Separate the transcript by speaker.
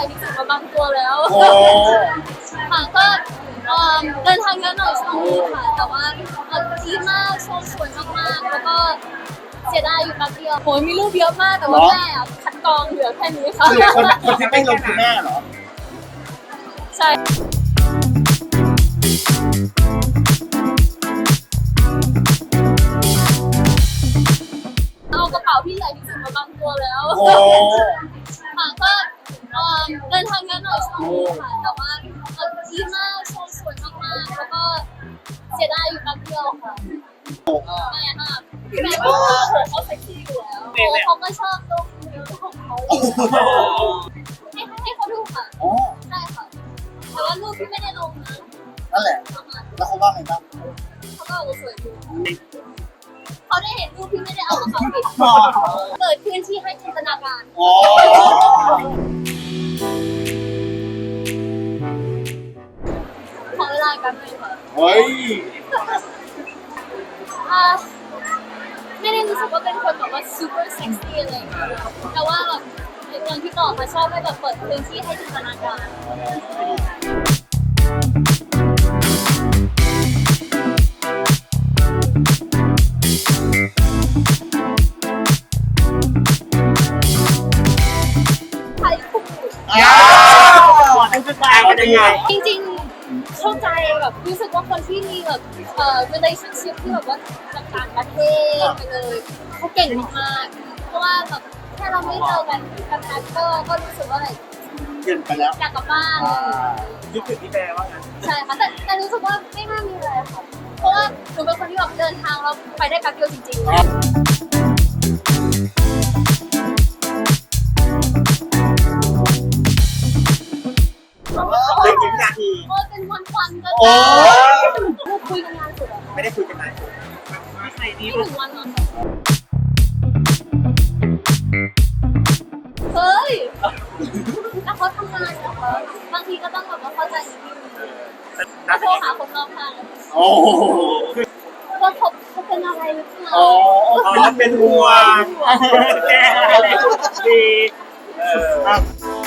Speaker 1: บางตัวแล้ว
Speaker 2: โอ้
Speaker 1: ค่ะก็เอิ่มเดินทางเยอะหน่อยช่วงนี้ค่ะ แต่ว่าเอ่อดีมากโชว์สวยมากๆ แล้วก็เสียดายอยู่แป๊บเดียวโหมีรูปเยอะมากแต่ว่าแม่อะคัดกรองเหลือแค่นี้ค่ะ
Speaker 2: คือคนคนที่ไม่ลงคือแม่เหรอ
Speaker 1: ใช่เอากระเป๋าที่ใหญ่ที่สุดมาบางตัวแล้ว
Speaker 2: โอ้
Speaker 1: ค่ะก็ เอ่อเดินทางเยอะหน่อยช่วงนี้ค่ะ แต่ว่าเอ่อดีมากโชว์สวยมากๆแล้วก็เสียดายอยู่แป๊บเดียวค่ะแม่ค่ะแม่บอกว่าโหเขาเซ็กซี่อยู่แล้วโหเขาก็ชอบลูกนิ้วของเขาอยู่ให้ให้เขาดูค่ะ
Speaker 2: โอ้
Speaker 1: ใช่ค่ะแต่ว่ารูปที่ไม่ได้ลงนะ
Speaker 2: นั่นแหละ
Speaker 1: ประมาณ
Speaker 2: แล้วเขาว่าไงบ้าง
Speaker 1: เขาก็เอาสวยอยู่เขาได้เห็นรูปที่ไม่ได้เอากระเป๋าปิดเกิดพื้นที่ให้จินตนาการ
Speaker 2: โอ้
Speaker 1: ขอเวลาแป๊บนึงค่ะ
Speaker 2: เฮ้ย
Speaker 1: อ่าไม่ได้รู้สึกว่าเป็นคนแบบว่า super sexy อะไรอย่างเงี้ยแต่ว่าแบบในตอนที่ตอบมาชอบให้แบบเปิดพื้นที่ให้จินตนาการใคร จริงๆ เข้าใจแบบรู้สึกว่าคนที่มีแบบเอ่อ relationship ที่แบบว่าจากต่างประเทศไปเลยเขาเก่งมากๆเพราะว่าแบบแค่เราไม่เจอกันกันนัดก็ก็รู้สึกว่าแบบ
Speaker 2: เกินไปแล้ว
Speaker 1: อยากกลับบ้าน
Speaker 2: อ่า
Speaker 3: ยุคถึงพี่แบร์ว่าไง
Speaker 1: ใช่ค่ะแต่แต่รู้สึกว่าไม่น่ามีอะไรค่ะเพราะว่าหนูเป็นคนที่แบบเดินทางแล้วไปได้แป๊บเดียวจริงๆ
Speaker 3: วินาที
Speaker 1: โอ้ยเป็นวันวันๆก็
Speaker 2: โอ้
Speaker 1: ได้คุยกันนานสุดอะ
Speaker 3: ไม่ได้คุยกันนานไม่ใช่ดี
Speaker 1: ไม่ถึงวันหรอกเฮ้ย แล้วเขาทำงานนะคะบางทีก็ต้องแบบว่าเข้าใจนิดนึงแล้วโทรหาคนรอบข้าง
Speaker 2: โอ้โห
Speaker 1: ว่าเขาเขาเป็นอะไรหรือเปล่า
Speaker 2: โอ้
Speaker 3: อ๋อเป็นห่วงแก้ดีเออ